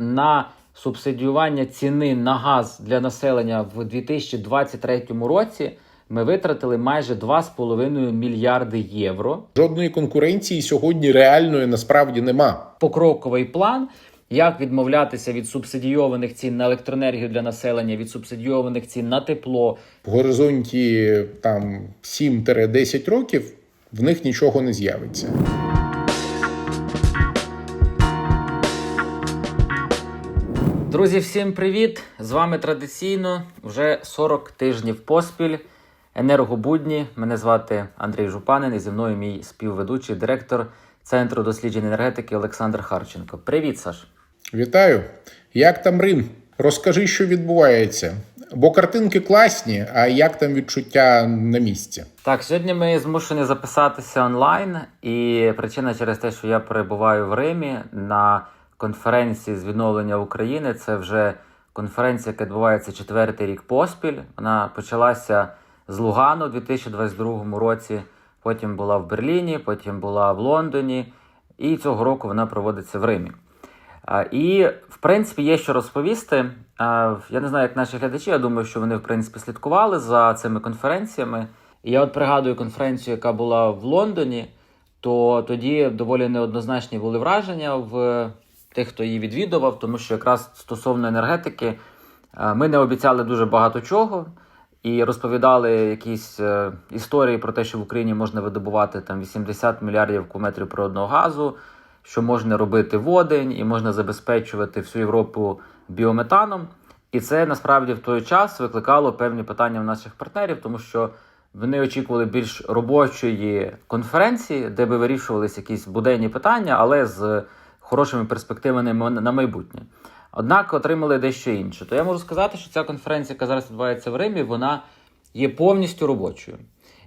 на субсидіювання ціни на газ для населення в 2023 році ми витратили майже 2,5 мільярди євро. Жодної конкуренції сьогодні реальної насправді нема. Покроковий план, як відмовлятися від субсидійованих цін на електроенергію для населення, від субсидійованих цін на тепло, В горизонті там 7-10 років в них нічого не з'явиться. Друзі, всім привіт! З вами традиційно вже 40 тижнів поспіль. Енергобудні. Мене звати Андрій Жупанин і зі мною мій співведучий директор Центру досліджень енергетики Олександр Харченко. Привіт, Саш! Вітаю! Як там Рим? Розкажи, що відбувається. Бо картинки класні, а як там відчуття на місці? Так, сьогодні ми змушені записатися онлайн, і причина через те, що я перебуваю в Римі на конференції з відновлення України. Це вже конференція, яка відбувається четвертий рік поспіль. Вона почалася з Лугану у 2022 році. Потім була в Берліні, потім була в Лондоні, і цього року вона проводиться в Римі. І, в принципі, є що розповісти. Я не знаю, як наші глядачі. Я думаю, що вони в принципі слідкували за цими конференціями. І я от пригадую конференцію, яка була в Лондоні, то тоді доволі неоднозначні були враження в тих, хто її відвідував, тому що якраз стосовно енергетики ми не обіцяли дуже багато чого. І розповідали якісь е, історії про те, що в Україні можна видобувати там 80 мільярдів кубометрів природного газу, що можна робити водень і можна забезпечувати всю Європу біометаном. І це насправді в той час викликало певні питання в наших партнерів, тому що вони очікували більш робочої конференції, де би вирішувалися якісь буденні питання, але з хорошими перспективами на майбутнє. Однак отримали дещо інше. То я можу сказати, що ця конференція, яка зараз відбувається в Римі, вона є повністю робочою.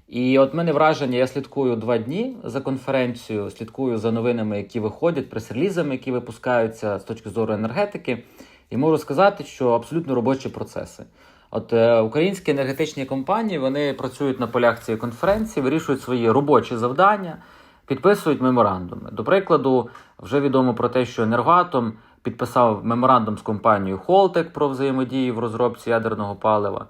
І от мене враження, я слідкую два дні за конференцією, слідкую за новинами, які виходять, прес-релізами, які випускаються з точки зору енергетики, і можу сказати, що абсолютно робочі процеси. От е, українські енергетичні компанії вони працюють на полях цієї конференції, вирішують свої робочі завдання, підписують меморандуми. До прикладу, вже відомо про те, що енергоатом підписав меморандум з компанією Холтек про взаємодію в розробці ядерного палива.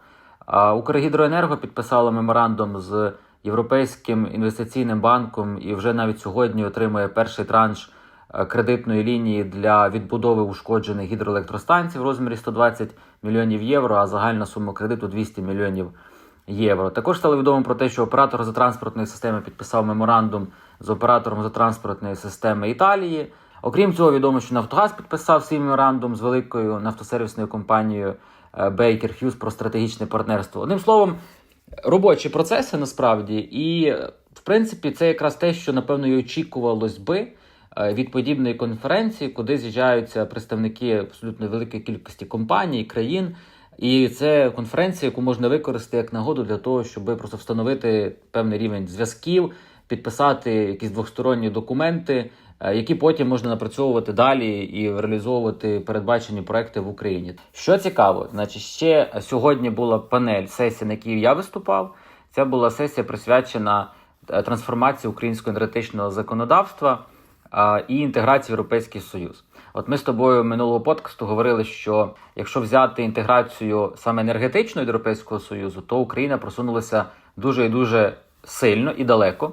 А Укргідроенерго підписало меморандум з Європейським інвестиційним банком і вже навіть сьогодні отримує перший транш е, кредитної лінії для відбудови ушкоджених гідроелектростанцій в розмірі 120 мільйонів євро, а загальна сума кредиту 200 мільйонів євро. Також стало відомо про те, що оператор газотранспортної системи підписав меморандум з оператором газотранспортної системи Італії. Окрім цього, відомо, що Нафтогаз підписав свій меморандум з великою нафтосервісною компанією е, Baker Hughes про стратегічне партнерство. Одним словом, робочі процеси насправді, і в принципі це якраз те, що напевно і очікувалось би е, від подібної конференції, куди з'їжджаються представники абсолютно великої кількості компаній, країн. І це конференція, яку можна використати як нагоду для того, щоб просто встановити певний рівень зв'язків, підписати якісь двосторонні документи, е, які потім можна напрацьовувати далі і реалізовувати передбачені проекти в Україні. Що цікаво, значить, ще сьогодні була панель сесія, на якій я виступав. Це була сесія присвячена е, трансформації українського енергетичного законодавства е, і інтеграції в Європейський Союз. От ми з тобою минулого подкасту говорили, що якщо взяти інтеграцію саме енергетичної Європейського Союзу, то Україна просунулася дуже і дуже сильно і далеко.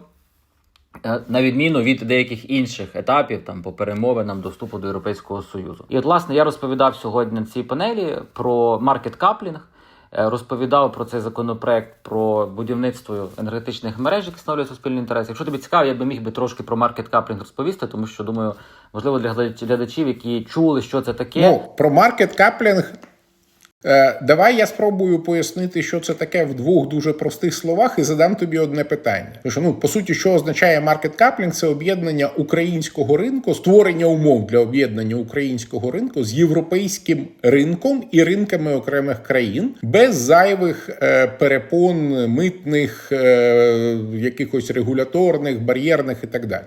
Е, На відміну від деяких інших етапів там по перемовинам доступу до Європейського Союзу, і от власне я розповідав сьогодні на цій панелі про маркет каплінг, розповідав про цей законопроект про будівництво енергетичних мереж, які становлять суспільний інтерес. Якщо тобі цікаво, я би міг би трошки про маркет каплінг розповісти, тому що думаю, можливо для глядач- глядачів, які чули, що це таке. Ну, про маркет каплінг. Е, давай я спробую пояснити, що це таке в двох дуже простих словах, і задам тобі одне питання. Тому що, ну, по суті, що означає маркет каплінг? Це об'єднання українського ринку, створення умов для об'єднання українського ринку з європейським ринком і ринками окремих країн без зайвих е, перепон, митних, е, якихось регуляторних, бар'єрних і так далі.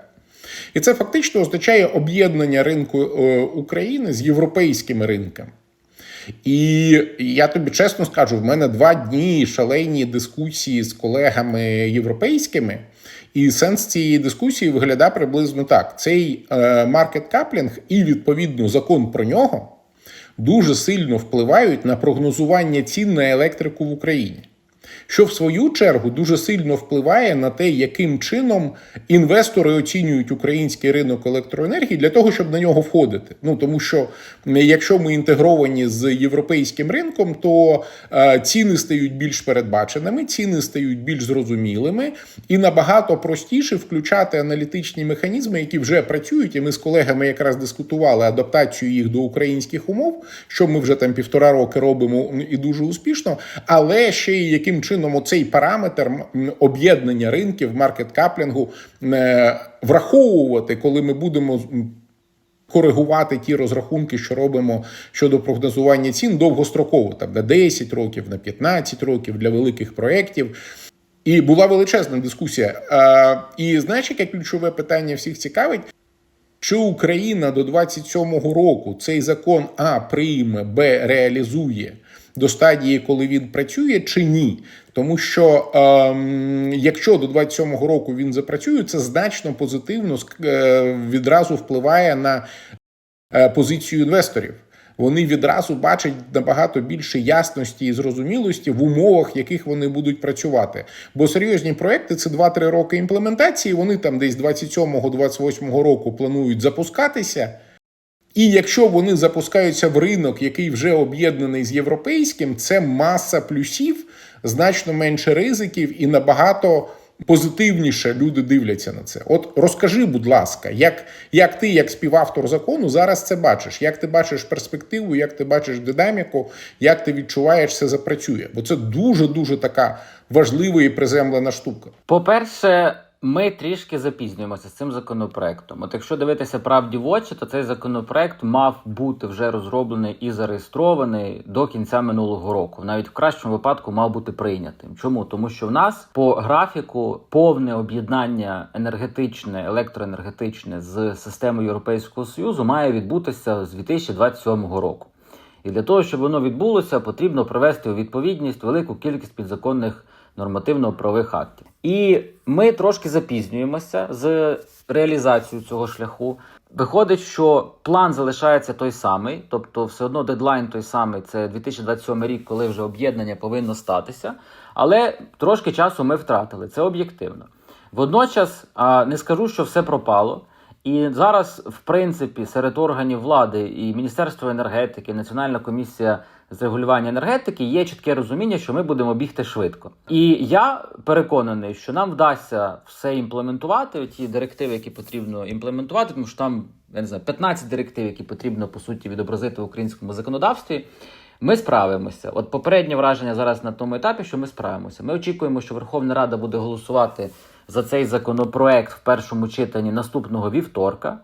І це фактично означає об'єднання ринку е, України з європейськими ринками. І я тобі чесно скажу, в мене два дні шалені дискусії з колегами європейськими, і сенс цієї дискусії виглядає приблизно так: цей маркет каплінг і відповідно закон про нього дуже сильно впливають на прогнозування цін на електрику в Україні. Що в свою чергу дуже сильно впливає на те, яким чином інвестори оцінюють український ринок електроенергії для того, щоб на нього входити. Ну тому що якщо ми інтегровані з європейським ринком, то е, ціни стають більш передбаченими, ціни стають більш зрозумілими і набагато простіше включати аналітичні механізми, які вже працюють. І ми з колегами якраз дискутували адаптацію їх до українських умов, що ми вже там півтора роки робимо і дуже успішно, але ще й яким чином оцей параметр об'єднання ринків маркет-каплінгу е, враховувати, коли ми будемо коригувати ті розрахунки, що робимо щодо прогнозування цін довгостроково, там на 10 років, на 15 років для великих проєктів. І була величезна дискусія. І знаєш, яке ключове питання всіх цікавить? Чи Україна до 27-го року цей закон А прийме, Б реалізує до стадії, коли він працює, чи ні? Тому що ем, якщо до 27-го року він запрацює, це значно позитивно е, відразу впливає на е, позицію інвесторів. Вони відразу бачать набагато більше ясності і зрозумілості в умовах, в яких вони будуть працювати. Бо серйозні проекти це 2-3 роки імплементації. Вони там десь 27-28 року планують запускатися. І якщо вони запускаються в ринок, який вже об'єднаний з європейським, це маса плюсів, значно менше ризиків і набагато позитивніше люди дивляться на це. От розкажи, будь ласка, як, як ти, як співавтор закону, зараз це бачиш? Як ти бачиш перспективу, як ти бачиш динаміку, як ти відчуваєш це запрацює? Бо це дуже дуже така важлива і приземлена штука. По-перше, ми трішки запізнюємося з цим законопроектом. От якщо дивитися правді в очі, то цей законопроект мав бути вже розроблений і зареєстрований до кінця минулого року. Навіть в кращому випадку мав бути прийнятим. Чому? Тому що в нас по графіку повне об'єднання енергетичне, електроенергетичне з системою Європейського Союзу має відбутися з 2027 року. І для того, щоб воно відбулося, потрібно привести у відповідність велику кількість підзаконних нормативно-правових актів. І ми трошки запізнюємося з реалізацією цього шляху. Виходить, що план залишається той самий, тобто все одно дедлайн той самий, це 2027 рік, коли вже об'єднання повинно статися. Але трошки часу ми втратили, це об'єктивно. Водночас не скажу, що все пропало. І зараз, в принципі, серед органів влади і Міністерство енергетики, Національна комісія з регулювання енергетики є чітке розуміння, що ми будемо бігти швидко. І я переконаний, що нам вдасться все імплементувати, ті директиви, які потрібно імплементувати, тому що там я не знаю, 15 директив, які потрібно по суті відобразити в українському законодавстві. Ми справимося. От попереднє враження зараз на тому етапі, що ми справимося. Ми очікуємо, що Верховна Рада буде голосувати за цей законопроект в першому читанні наступного вівторка.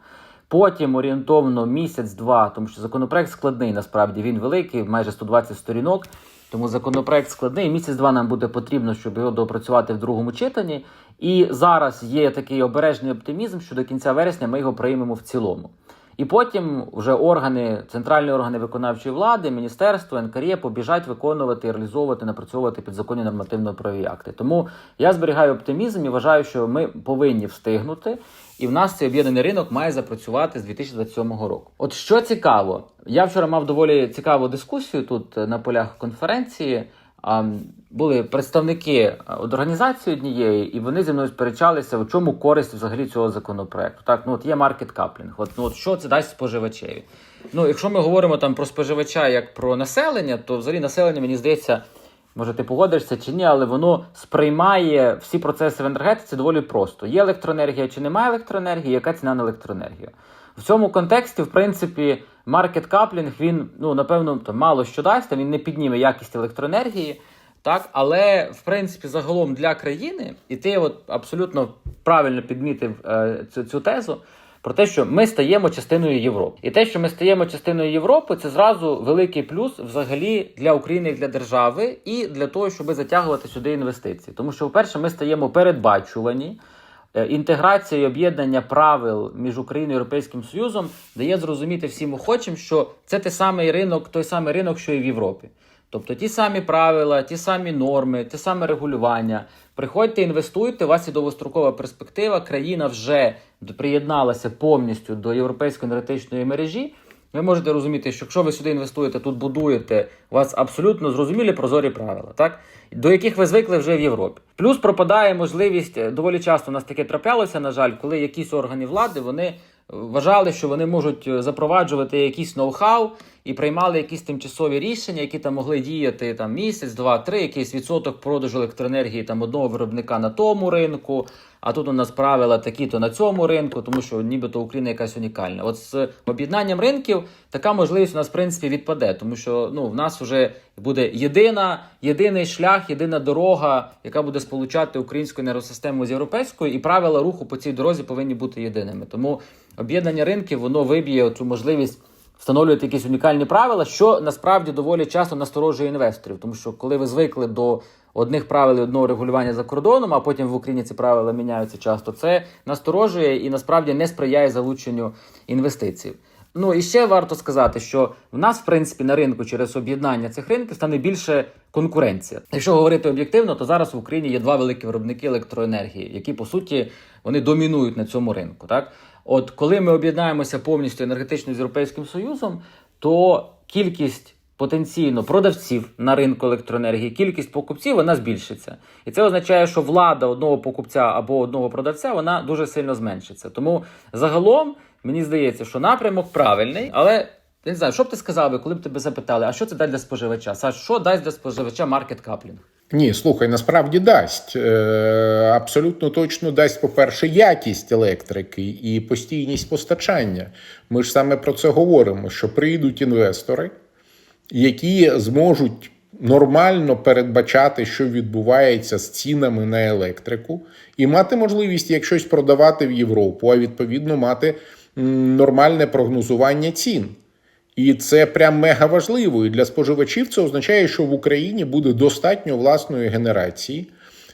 Потім орієнтовно місяць-два, тому що законопроект складний, насправді він великий, майже 120 сторінок. Тому законопроект складний. Місяць-два нам буде потрібно, щоб його доопрацювати в другому читанні. І зараз є такий обережний оптимізм, що до кінця вересня ми його приймемо в цілому. І потім вже органи, центральні органи виконавчої влади, міністерство, НКРЄ побіжать виконувати, реалізовувати, напрацьовувати підзаконні нормативно-правові акти. Тому я зберігаю оптимізм і вважаю, що ми повинні встигнути, і в нас цей об'єднаний ринок має запрацювати з 2027 року. От що цікаво, я вчора мав доволі цікаву дискусію тут е, на полях конференції. Були представники а, організації однієї, і вони зі мною сперечалися, у чому користь взагалі цього законопроекту. Так, ну от є маркет каплінг. От ну от що це дасть споживачеві? Ну, якщо ми говоримо там про споживача як про населення, то взагалі населення, мені здається, може ти погодишся чи ні, але воно сприймає всі процеси в енергетиці доволі просто: є електроенергія чи немає електроенергії, яка ціна на електроенергію. В цьому контексті, в принципі, маркет каплінг він ну напевно там, мало що дасть, він не підніме якість електроенергії. Так, але в принципі, загалом для країни, і ти от абсолютно правильно підмітив е, цю, цю тезу про те, що ми стаємо частиною Європи. І те, що ми стаємо частиною Європи, це зразу великий плюс взагалі для України, для держави, і для того, щоб затягувати сюди інвестиції. Тому що, по-перше, ми стаємо передбачувані. Е, Інтеграція і об'єднання правил між Україною і Європейським Союзом дає зрозуміти всім охочим, що це той самий ринок, той самий ринок, що і в Європі. Тобто ті самі правила, ті самі норми, те саме регулювання. Приходьте, інвестуйте, у вас є довгострокова перспектива. Країна вже приєдналася повністю до європейської енергетичної мережі. ви можете розуміти, що якщо ви сюди інвестуєте, тут будуєте, у вас абсолютно зрозумілі прозорі правила, так? До яких ви звикли вже в Європі. Плюс пропадає можливість, е, доволі часто у нас таке траплялося, на жаль, коли якісь органи влади вони е, вважали, що вони можуть е, запроваджувати якийсь ноу-хау і приймали якісь тимчасові рішення, які там могли діяти там місяць, два, три, якийсь відсоток продажу електроенергії там одного виробника на тому ринку. А тут у нас правила такі-то на цьому ринку, тому що нібито Україна якась унікальна. От з об'єднанням ринків така можливість у нас в принципі відпаде, тому що ну в нас вже буде єдина, єдиний шлях, єдина дорога, яка буде сполучати українську енергосистему з європейською, і правила руху по цій дорозі повинні бути єдиними. Тому об'єднання ринків воно виб'є цю можливість встановлювати якісь унікальні правила, що насправді доволі часто насторожує інвесторів, тому що коли ви звикли до одних правил і одного регулювання за кордоном, а потім в Україні ці правила міняються часто, це насторожує і насправді не сприяє залученню інвестицій. Ну і ще варто сказати, що в нас, в принципі, на ринку через об'єднання цих ринків стане більше конкуренція. Якщо говорити об'єктивно, то зараз в Україні є два великі виробники електроенергії, які по суті вони домінують на цьому ринку. Так, от коли ми об'єднаємося повністю енергетично з Європейським Союзом, то кількість потенційно продавців на ринку електроенергії, кількість покупців вона збільшиться. І це означає, що влада одного покупця або одного продавця вона дуже сильно зменшиться. Тому загалом мені здається, що напрямок правильний, але я не знаю, що б ти сказав би, коли б тебе запитали, а що це дасть для споживача? Саш, що дасть для споживача маркет каплінг? Ні, слухай, насправді дасть. Е, абсолютно точно дасть, по-перше, якість електрики і постійність постачання. Ми ж саме про це говоримо: що прийдуть інвестори, які зможуть нормально передбачати, що відбувається з цінами на електрику, і мати можливість як щось продавати в Європу, а відповідно мати нормальне прогнозування цін. І це прям мега важливо. І для споживачів це означає, що в Україні буде достатньо власної генерації,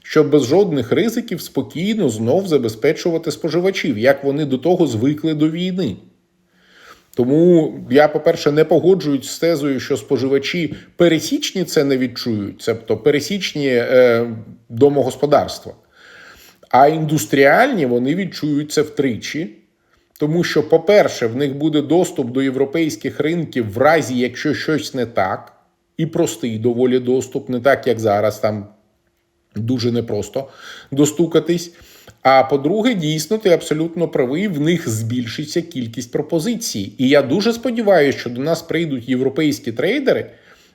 щоб без жодних ризиків спокійно знов забезпечувати споживачів, як вони до того звикли до війни. Тому я, по-перше, не погоджуюсь з тезою, що споживачі пересічні це не відчують, тобто пересічні е, домогосподарства. А індустріальні вони відчують це втричі. Тому що, по-перше, в них буде доступ до європейських ринків в разі, якщо щось не так, і простий доволі доступ, не так, як зараз, там дуже непросто достукатись. А по-друге, дійсно, ти абсолютно правий, в них збільшиться кількість пропозицій. І я дуже сподіваюся, що до нас прийдуть європейські трейдери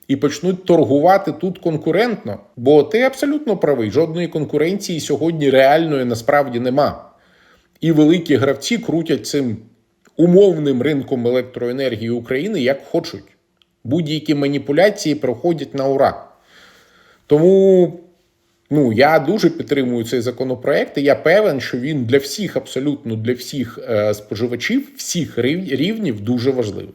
і почнуть торгувати тут конкурентно. Бо ти абсолютно правий, жодної конкуренції сьогодні реальної насправді нема. І великі гравці крутять цим умовним ринком електроенергії України як хочуть. Будь-які маніпуляції проходять на ура. Тому ну, я дуже підтримую цей законопроект, і я певен, що він для всіх, абсолютно для всіх е, споживачів, всіх рів- рівнів дуже важливий.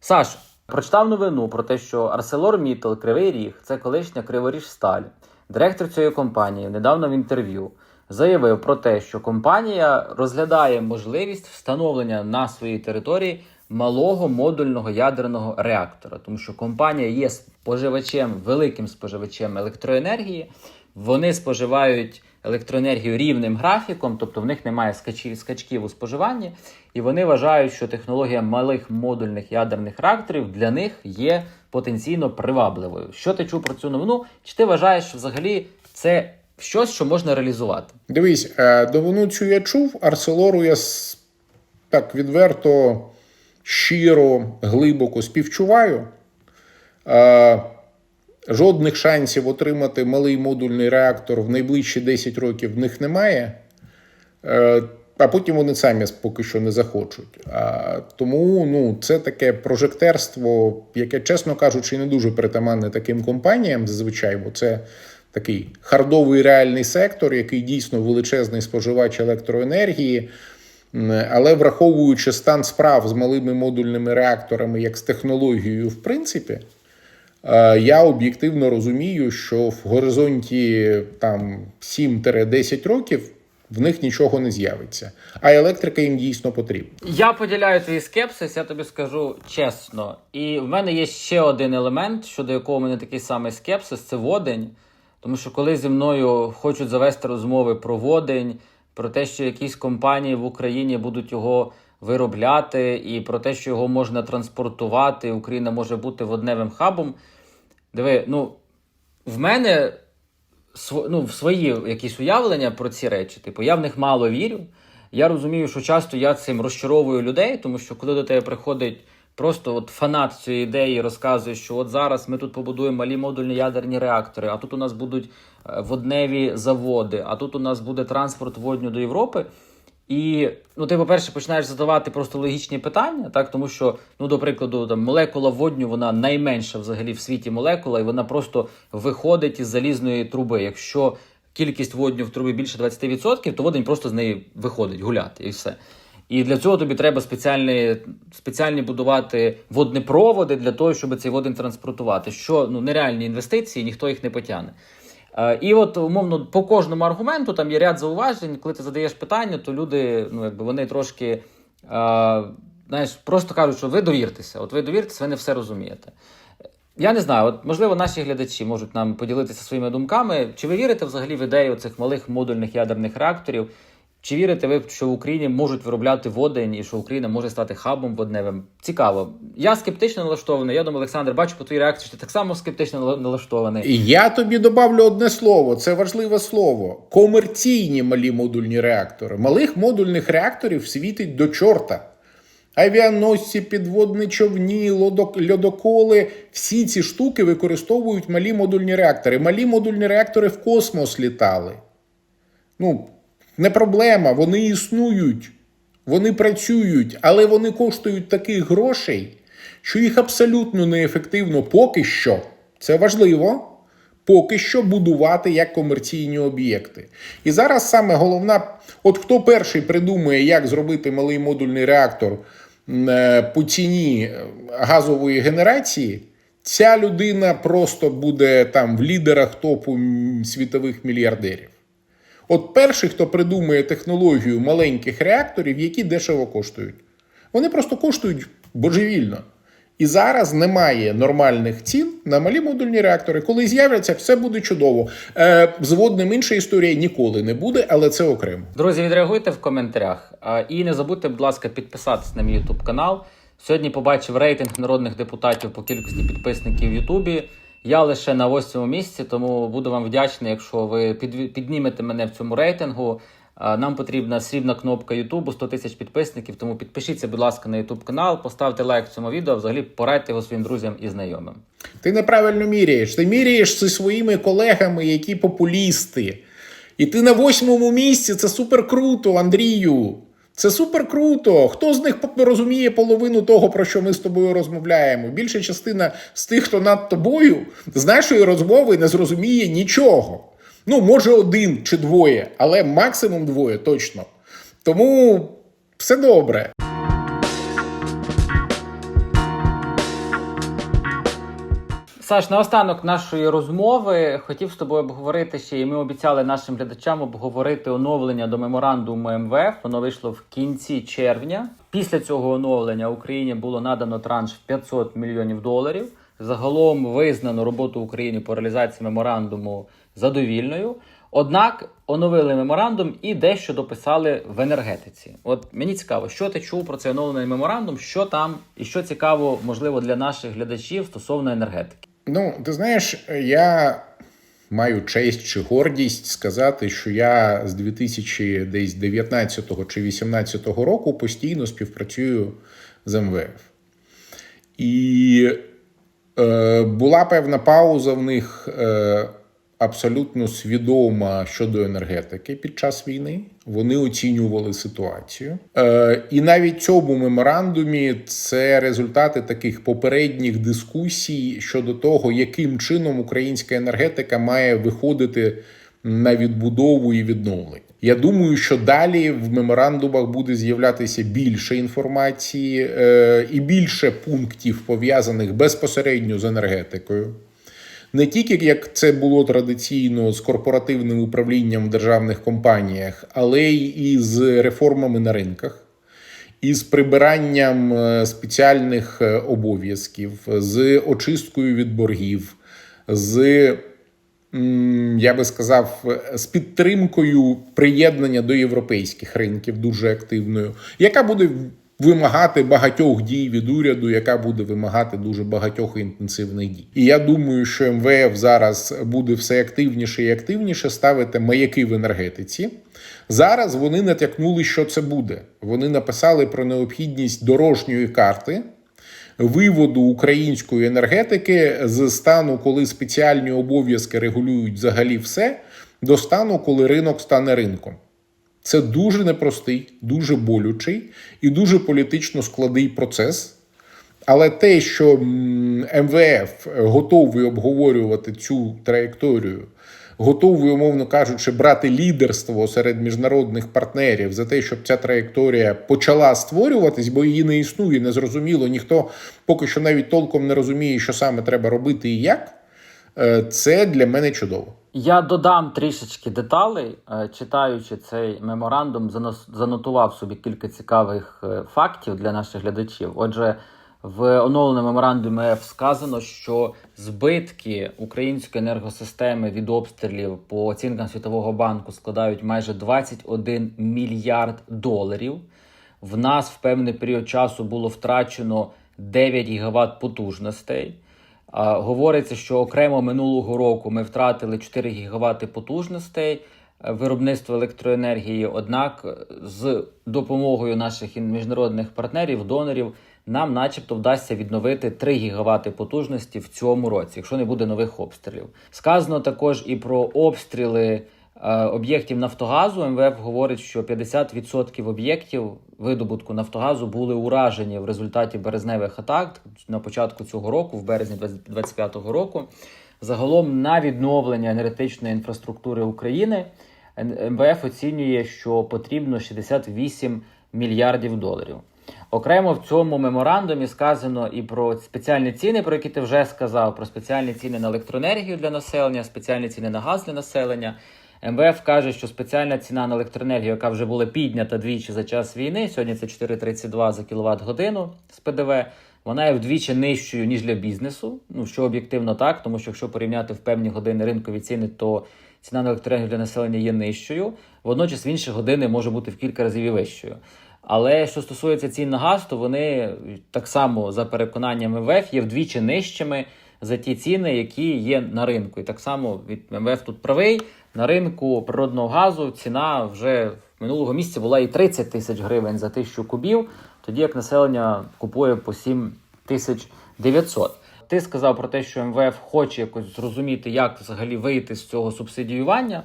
Саш, прочитав новину про те, що ArcelorMittal Кривий Ріг це колишня Криворіжсталь. Директор цієї компанії недавно в інтерв'ю заявив про те, що компанія розглядає можливість встановлення на своїй території малого модульного ядерного реактора, тому що компанія є споживачем, великим споживачем електроенергії. Вони споживають електроенергію рівним графіком, тобто в них немає скачків у споживанні, і вони вважають, що технологія малих модульних ядерних реакторів для них є потенційно привабливою. Що ти чув про цю новину? Чи ти вважаєш, що взагалі це щось, що можна реалізувати? Дивись, е, новину цю я чув, Арселору я так відверто, щиро, глибоко співчуваю. Е, Жодних шансів отримати малий модульний реактор в найближчі 10 років в них немає. Е, А потім вони самі поки що не захочуть. А, тому ну, це таке прожектерство, яке, чесно кажучи, не дуже притаманне таким компаніям зазвичай, бо це такий хардовий реальний сектор, який дійсно величезний споживач електроенергії. Але враховуючи стан справ з малими модульними реакторами, як з технологією, в принципі, е, я об'єктивно розумію, що в горизонті там 7-10 років в них нічого не з'явиться. А електрика їм дійсно потрібна. Я поділяю твій скепсис, я тобі скажу чесно. І в мене є ще один елемент, щодо якого в мене такий самий скепсис це водень. Тому що коли зі мною хочуть завести розмови про водень, про те, що якісь компанії в Україні будуть його виробляти, і про те, що його можна транспортувати, Україна може бути водневим хабом. Диви, ну в мене ну, в свої якісь уявлення про ці речі. Типу, я в них мало вірю. Я розумію, що часто я цим розчаровую людей, тому що коли до тебе приходить просто от фанат цієї ідеї, розказує, що от зараз ми тут побудуємо малі модульні ядерні реактори, а тут у нас будуть е, водневі заводи, а тут у нас буде транспорт водню до Європи. І ну, ти, по-перше, починаєш задавати просто логічні питання, так тому що, ну, до прикладу, там молекула водню, вона найменша взагалі в світі молекула, і вона просто виходить із залізної труби. Якщо кількість водню в трубі більше 20%, то водень просто з неї виходить гуляти і все. І для цього тобі треба спеціальні, спеціальні будувати воднепроводи для того, щоб цей водень транспортувати. Що ну нереальні інвестиції, ніхто їх не потягне. Е, І от умовно по кожному аргументу там є ряд зауважень. Коли ти задаєш питання, то люди, ну якби вони трошки е, знаєш, просто кажуть, що ви довіртеся. От ви довіртеся, ви не все розумієте. Я не знаю, от можливо, наші глядачі можуть нам поділитися своїми думками. Чи ви вірите взагалі в ідею цих малих модульних ядерних реакторів? Чи вірите ви, що в Україні можуть виробляти водень і що Україна може стати хабом водневим? Цікаво. Я скептично налаштований. Я думаю, Олександр, бачу по твоїй реакції, що ти так само скептично налаштований. Я тобі добавлю одне слово, це важливе слово: комерційні малі модульні реактори. Малих модульних реакторів світить до чорта. Авіаносці, підводні човні, льодоколи всі ці штуки використовують малі модульні реактори. Малі модульні реактори в космос літали. Ну, не проблема, вони існують, вони працюють, але вони коштують таких грошей, що їх абсолютно неефективно поки що. Це важливо. Поки що будувати як комерційні об'єкти. І зараз саме головна, от хто перший придумує, як зробити малий модульний реактор е, по ціні е, газової генерації, ця людина просто буде там в лідерах топу світових мільярдерів. От перший, хто придумує технологію маленьких реакторів, які дешево коштують. Вони просто коштують божевільно. І зараз немає нормальних цін на малі модульні реактори. Коли з'являться, все буде чудово. Е, з водним інша історія ніколи не буде, але це окремо. Друзі, відреагуйте в коментарях. І не забудьте, будь ласка, підписатись на мій YouTube канал. Сьогодні побачив рейтинг народних депутатів по кількості підписників в Ютубі. Я лише на восьмому місці, тому буду вам вдячний, якщо ви під, піднімете мене в цьому рейтингу. Нам потрібна срібна кнопка Ютубу, 100 тисяч підписників. Тому підпишіться, будь ласка, на YouTube канал, поставте лайк цьому відео, взагалі порадьте його своїм друзям і знайомим. Ти неправильно міряєш. Ти міряєш зі своїми колегами, які популісти. І ти на восьмому місці. Це супер круто, Андрію. Це супер круто. Хто з них розуміє половину того, про що ми з тобою розмовляємо? Більша частина з тих, хто над тобою, з нашої розмови не зрозуміє нічого. Ну, може, один чи двоє, але максимум двоє точно. Тому все добре. Саш, наостанок нашої розмови хотів з тобою обговорити ще, і ми обіцяли нашим глядачам обговорити оновлення до меморандуму МВФ. Воно вийшло в кінці червня. Після цього оновлення Україні було надано транш в 500 мільйонів доларів. Загалом визнано роботу України по реалізації меморандуму задовільною. Однак оновили меморандум і дещо дописали в енергетиці. От мені цікаво, що ти чув про цей оновлений меморандум, що там і що цікаво, можливо, для наших глядачів стосовно енергетики. Ну, ти знаєш, я маю честь чи гордість сказати, що я з 2019 чи 2018 року постійно співпрацюю з МВФ. І е, була певна пауза в них е, абсолютно свідома щодо енергетики під час війни. Вони оцінювали ситуацію. Е, і навіть цьому меморандумі це результати таких попередніх дискусій щодо того, яким чином українська енергетика має виходити на відбудову і відновлення. Я думаю, що далі в меморандумах буде з'являтися більше інформації е, і більше пунктів пов'язаних безпосередньо з енергетикою. Не тільки як це було традиційно з корпоративним управлінням в державних компаніях, але й із реформами на ринках, із прибиранням е, спеціальних е, обов'язків, з очисткою від боргів, з я би сказав, з підтримкою приєднання до європейських ринків дуже активною, яка буде вимагати багатьох дій від уряду, яка буде вимагати дуже багатьох інтенсивних дій. І я думаю, що МВФ зараз буде все активніше і активніше ставити маяки в енергетиці. Зараз вони натякнули, що це буде. Вони написали про необхідність дорожньої карти виводу української енергетики з стану, коли спеціальні обов'язки регулюють взагалі все, до стану, коли ринок стане ринком. Це дуже непростий, дуже болючий і дуже політично складний процес. Але те, що МВФ готовий обговорювати цю траєкторію, готовий, умовно кажучи, брати лідерство серед міжнародних партнерів за те, щоб ця траєкторія почала створюватись, бо її не існує, не зрозуміло. Ніхто поки що навіть толком не розуміє, що саме треба робити і як. е, Це для мене чудово. Я додам трішечки деталей. Е, Читаючи цей меморандум, занотував собі кілька цікавих е, фактів для наших глядачів. Отже, в оновленому меморандумі сказано, що збитки української енергосистеми від обстрілів по оцінкам Світового банку складають майже 21 мільярд доларів. В нас в певний період часу було втрачено 9 гігават потужностей. Говориться, що окремо минулого року ми втратили 4 гігавати потужностей е, виробництва електроенергії. Однак е, з допомогою наших міжнародних партнерів, донорів, нам, начебто, вдасться відновити 3 гігавати потужності в цьому році, якщо не буде нових обстрілів. Сказано також і про обстріли об'єктів Нафтогазу. МВФ говорить, що 50% об'єктів видобутку Нафтогазу були уражені в результаті березневих атак на початку цього року, в березні 2025 року. Загалом на відновлення енергетичної інфраструктури України МВФ оцінює, що потрібно 68 мільярдів доларів. Окремо в цьому меморандумі сказано і про спеціальні ціни, про які ти вже сказав, про спеціальні ціни на електроенергію для населення, спеціальні ціни на газ для населення. МВФ каже, що спеціальна ціна на електроенергію, яка вже була піднята двічі за час війни, сьогодні це 4,32 за кіловат годину з ПДВ. Вона є вдвічі нижчою ніж для бізнесу. Ну що об'єктивно так, тому що якщо порівняти в певні години ринкові ціни, то ціна на електроенергію для населення є нижчою. Водночас в інші години може бути в кілька разів і вищою. Але що стосується цін на газ, то вони так само за переконанням МВФ є вдвічі нижчими за ті ціни, які є на ринку. І так само від МВФ тут правий. На ринку природного газу ціна вже минулого місяця була і 30 тисяч гривень за тисячу кубів, тоді як населення купує по 7 тисяч 900. Ти сказав про те, що МВФ хоче якось зрозуміти, як взагалі вийти з цього субсидіювання.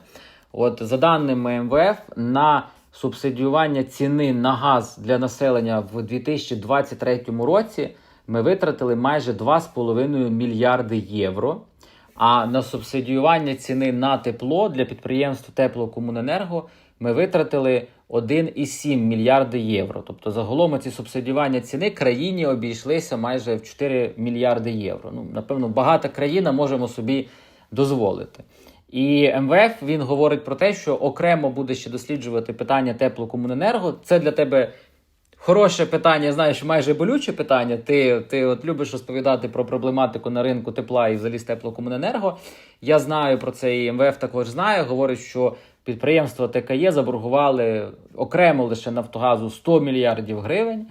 От за даними МВФ, на субсидіювання ціни на газ для населення в 2023 році ми витратили майже 2,5 мільярди євро. А на субсидіювання ціни на тепло для підприємств теплокомуненерго ми витратили 1,7 мільярди євро. Тобто, загалом ці субсидіювання ціни країні обійшлися майже в 4 мільярди євро. Ну, напевно, багата країна можемо собі дозволити. І МВФ він говорить про те, що окремо буде ще досліджувати питання теплокомуненерго. Це для тебе Хороше питання, знаєш, майже болюче питання. Ти, ти от любиш розповідати про проблематику на ринку тепла і взагалі з теплокомуненерго. Я знаю про це, і МВФ також знає. Говорить, що підприємства ТКЄ заборгували окремо лише Нафтогазу 100 мільярдів гривень.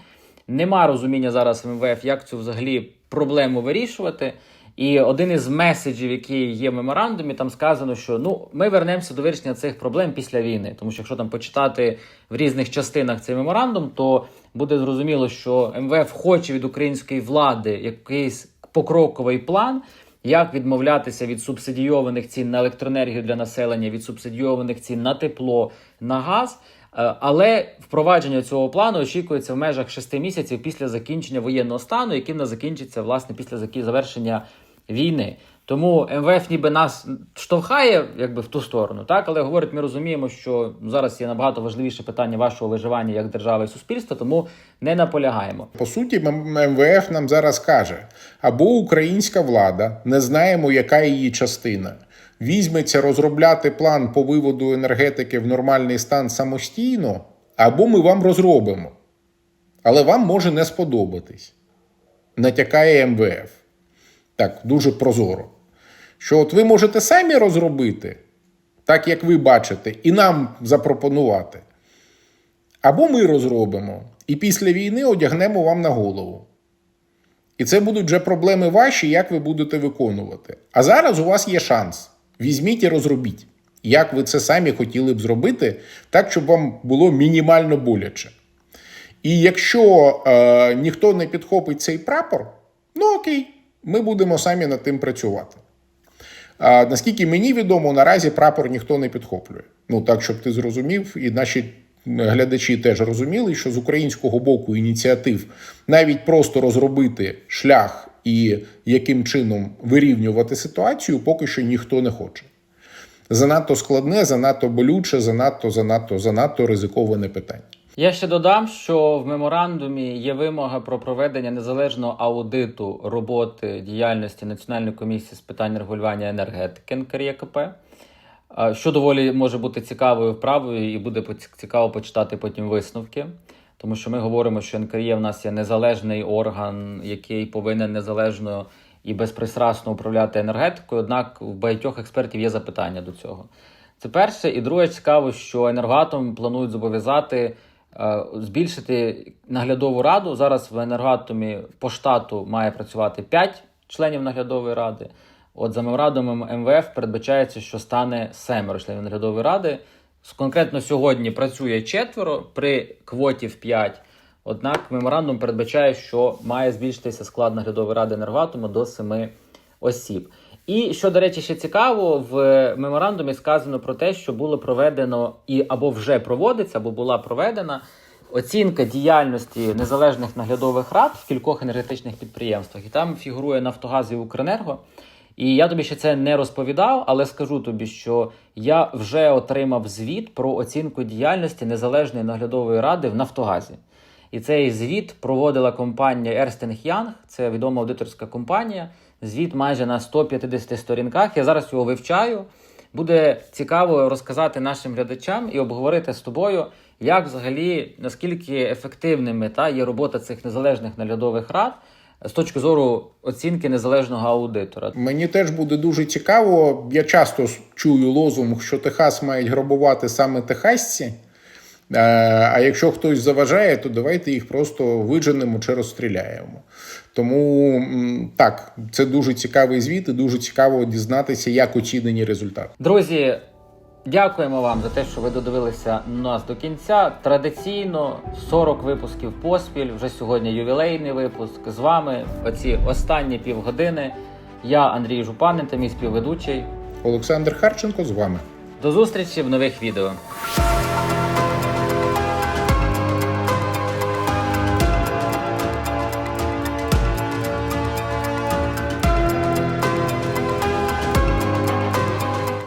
Нема розуміння зараз в МВФ, як цю взагалі проблему вирішувати. І один із меседжів, який є в меморандумі, там сказано, що ну ми вернемося до вирішення цих проблем після війни. Тому що якщо там почитати в різних частинах цей меморандум, то буде зрозуміло, що МВФ хоче від української влади якийсь покроковий план, як відмовлятися від субсидійованих цін на електроенергію для населення, від субсидійованих цін на тепло, на газ. Е, Але впровадження цього плану очікується в межах 6 місяців після закінчення воєнного стану, який в нас закінчиться власне після завершення війни. Тому МВФ ніби нас штовхає якби в ту сторону, так але говорить, ми розуміємо, що зараз є набагато важливіше питання вашого виживання як держави і суспільства, тому не наполягаємо. По суті, МВФ нам зараз каже: або українська влада, не знаємо, яка її частина, візьметься розробляти план по виводу енергетики в нормальний стан самостійно, або ми вам розробимо. Але вам може не сподобатись. Натякає МВФ. Так, дуже прозоро. що от ви можете самі розробити, так як ви бачите, і нам запропонувати. Або ми розробимо, і після війни одягнемо вам на голову. І це будуть вже проблеми ваші, як ви будете виконувати. А зараз у вас є шанс. Візьміть і розробіть, як ви це самі хотіли б зробити, так, щоб вам було мінімально боляче. І якщо е, ніхто не підхопить цей прапор, ну окей, ми будемо самі над тим працювати. А, наскільки мені відомо, наразі прапор ніхто не підхоплює. Ну так, щоб ти зрозумів, і наші глядачі теж розуміли, що з українського боку ініціатив навіть просто розробити шлях і яким чином вирівнювати ситуацію, поки що ніхто не хоче. Занадто складне, занадто болюче, занадто, занадто, занадто ризиковане питання. Я ще додам, що в меморандумі є вимога про проведення незалежного аудиту роботи діяльності Національної комісії з питань регулювання енергетики НКРЄКП, а, що доволі може бути цікавою вправою, і буде цікаво почитати потім висновки. Тому що ми говоримо, що НКРЄ в нас є незалежний орган, який повинен незалежно і безпристрасно управляти енергетикою. Однак у багатьох експертів є запитання до цього. Це перше. І друге, цікаво, що енергоатом планують зобов'язати е, збільшити наглядову раду. Зараз в енергоатомі по штату має працювати 5 членів наглядової ради. От за меморандумом МВФ передбачається, що стане семеро членів наглядової ради. Конкретно сьогодні працює четверо при квоті в 5. Однак меморандум передбачає, що має збільшитися склад наглядової ради енергоатому до 7 осіб. І що, до речі, ще цікаво, в меморандумі сказано про те, що було проведено і або вже проводиться, або була проведена оцінка діяльності незалежних наглядових рад в кількох енергетичних підприємствах. І там фігурує Нафтогаз і Укренерго. І я тобі ще це не розповідав, але скажу тобі, що я вже отримав звіт про оцінку діяльності незалежної наглядової ради в Нафтогазі. І цей звіт проводила компанія Ernst Young, це відома аудиторська компанія. Звіт майже на 150 сторінках. Я зараз його вивчаю. Буде цікаво розказати нашим глядачам і обговорити з тобою, як взагалі наскільки ефективними та є робота цих незалежних наглядових рад з точки зору оцінки незалежного аудитора. Мені теж буде дуже цікаво. Я часто чую лозунг, що Техас мають грабувати саме техасці. Е, А якщо хтось заважає, то давайте їх просто виженемо чи розстріляємо. Тому так, це дуже цікавий звіт, і дуже цікаво дізнатися, як оцінені результати. Друзі, дякуємо вам за те, що ви додивилися нас до кінця. Традиційно 40 випусків поспіль. Вже сьогодні ювілейний випуск. З вами оці останні півгодини. Я Андрій Жупанин та мій співведучий. Олександр Харченко з вами. До зустрічі в нових відео.